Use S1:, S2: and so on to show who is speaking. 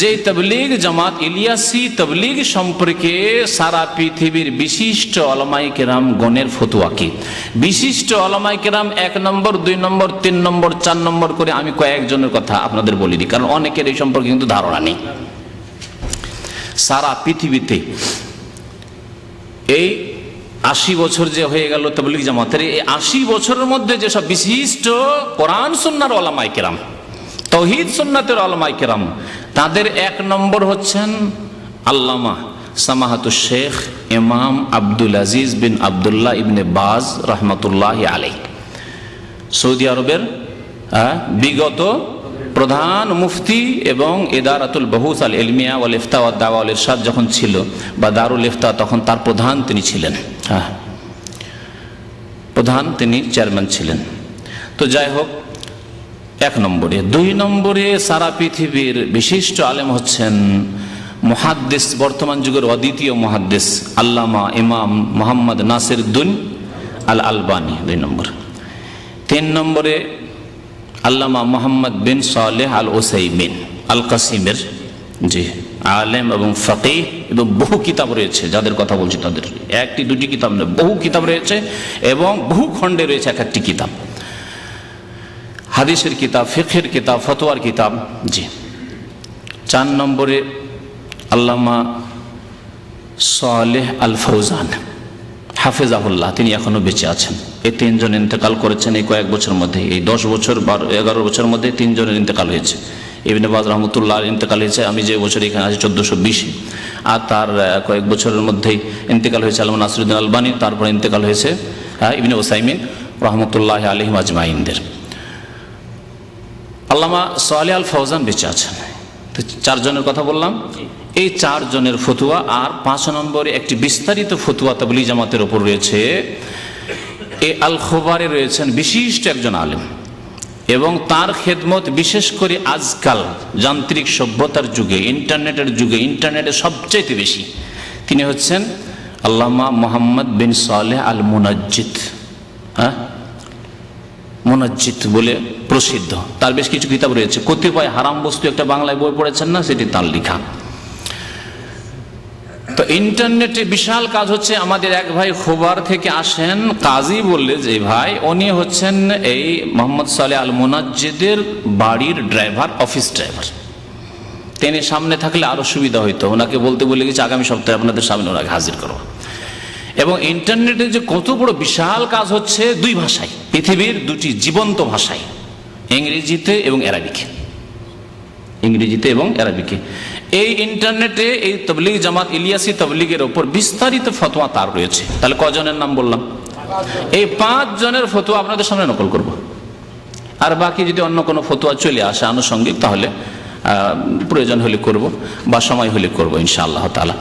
S1: যে তবলিগ জামাত ইলিয়াসি তবলিগ সম্পর্কে সারা পৃথিবীর বিশিষ্ট অলমাই কেরাম গণের ফতুয়া কি? বিশিষ্ট অলমাই কেরাম এক নম্বর, দুই নম্বর, তিন নম্বর, চার নম্বর করে আমি কয়েকজনের কথা আপনাদের বলি দিই, কারণ অনেকের এই সম্পর্কে কিন্তু ধারণা নেই। সারা পৃথিবীতে এই আশি বছর যে হয়ে গেল তবলিগ জামাতের, এই আশি বছরের মধ্যে যেসব বিশিষ্ট কোরআন সন্ন্যার ওলামাই কেরাম, তহিদ সন্ন্যতের আলমাই কেরাম তাদের এক নম্বর হচ্ছেন আল্লামা সামাহাতু শেখ ইমাম আব্দুল আজিজ বিন আবদুল্লাহ ইবনে বাজ রহমতুল্লাহ আলাই সৌদি আরবের বিগত প্রধান মুফতি এবং এদারাতুল বহুস আল এলমিয়া ওয়াল ইফতা ওয়াদ দাওয়া ইরশাদ যখন ছিল বা দারুল ইফতা, তখন তার প্রধান তিনি ছিলেন। হ্যাঁ। প্রধান তিনি চেয়ারম্যান ছিলেন। তো যাই হোক এক নম্বরে। দুই নম্বরে সারা পৃথিবীর বিশিষ্ট আলেম হচ্ছেন মহাদ্দেশ বর্তমান যুগের অদ্বিতীয় মহাদ্দেশ আল্লামা ইমাম মোহাম্মদ নাসির দুন আল আলবানি দুই নম্বর। তিন নম্বরে আল্লামা মোহাম্মদ বিন সালেহ আল ওসাইমিন আল কাসিমের জি আলেম এবং ফকি এবং বহু কিতাব রয়েছে, যাদের কথা বলছি তাদের। একটি, দুটি কিতাব নয়, বহু কিতাব রয়েছে এবং বহু খণ্ডে রয়েছে এক একটি কিতাব। হাদিসের কিতাব ফিখের কিতাব ফতোয়ার কিতাব। জি। চার নম্বরে আল্লামা সালেহ আল ফৌজান হাফেজাহুল্লাহ তিনি এখনও বেঁচে আছেন। এই তিনজন ইন্তেকাল করেছেন এই কয়েক বছর মধ্যে। এই দশ বছর বারো এগারো বছরের মধ্যে তিনজনের ইন্তেকাল হয়েছে। ইবিন বাজ রহমতুল্লাহ ইন্তেকাল হয়েছে আমি যে বছর এখানে আছি চোদ্দোশো বিশে। আর তার কয়েক বছরের মধ্যেই ইন্তেকাল হয়েছে আলম নাসরুদ্দিন আলবানী তারপর ইন্তেকাল হয়েছে হ্যাঁ, ইবিন ওসাইমিন রহমতুল্লাহ আলহিম আজমাইনদের। আল্লামা সোয়ালে আল ফৌজান বেঁচে আছেন। তো চারজনের কথা বললাম। এই চারজনের ফতুয়া আর পাঁচ নম্বরে একটি বিস্তারিত ফতুয়া তাবলি জামাতের ওপর রয়েছে। এ আল খোবারে রয়েছেন বিশিষ্ট একজন আলেম এবং তার খেদমত বিশেষ করে আজকাল যান্ত্রিক সভ্যতার যুগে, ইন্টারনেটের যুগে, ইন্টারনেটে সবচাইতে বেশি। তিনি হচ্ছেন আল্লামা মোহাম্মদ বিন সালেহ আল মুনাজ্জিদ হ্যাঁ? মোনাজ্জিত বলে প্রসিদ্ধ। তার বেশ কিছু কিতাব রয়েছে। কতিপয় হারাম বস্তু একটা বাংলায় বই পড়েছেন না? সেটি তার লেখা। তো ইন্টারনেটে বিশাল কাজ হচ্ছে, আমাদের এক ভাই খোবার থেকে আসেন, কাজী বললে যে, ভাই, উনি হচ্ছেন এই মোহাম্মদ সালে আল মোনাজ্জেদের বাড়ির ড্রাইভার, অফিস ড্রাইভার। তিনি সামনে থাকলে আরও সুবিধা হইতো। ওনাকে বলতে বলে গেছে, আগামী সপ্তাহে আপনাদের সামনে ওনাকে হাজির করব। এবং ইন্টারনেটে যে কত বড় বিশাল কাজ হচ্ছে, দুই ভাষায়, পৃথিবীর দুটি জীবন্ত ভাষায়। ইংরেজিতে এবং অ্যারাবিকে। ইংরেজিতে এবং অ্যারাবিকে। এই ইন্টারনেটে এই তবলিগ জামাত ইলিয়াসি তবলিগের ওপর বিস্তারিত ফতোয়া তার রয়েছে। তাহলে কজনের নাম বললাম? এই পাঁচ জনের ফতোয়া আপনাদের সামনে নকল করব। আর বাকি যদি অন্য কোনো ফতোয়া চলে আসে আনুষঙ্গিক, তাহলে প্রয়োজন হলে করব বা সময় হলে করব, ইনশাআল্লাহ তালা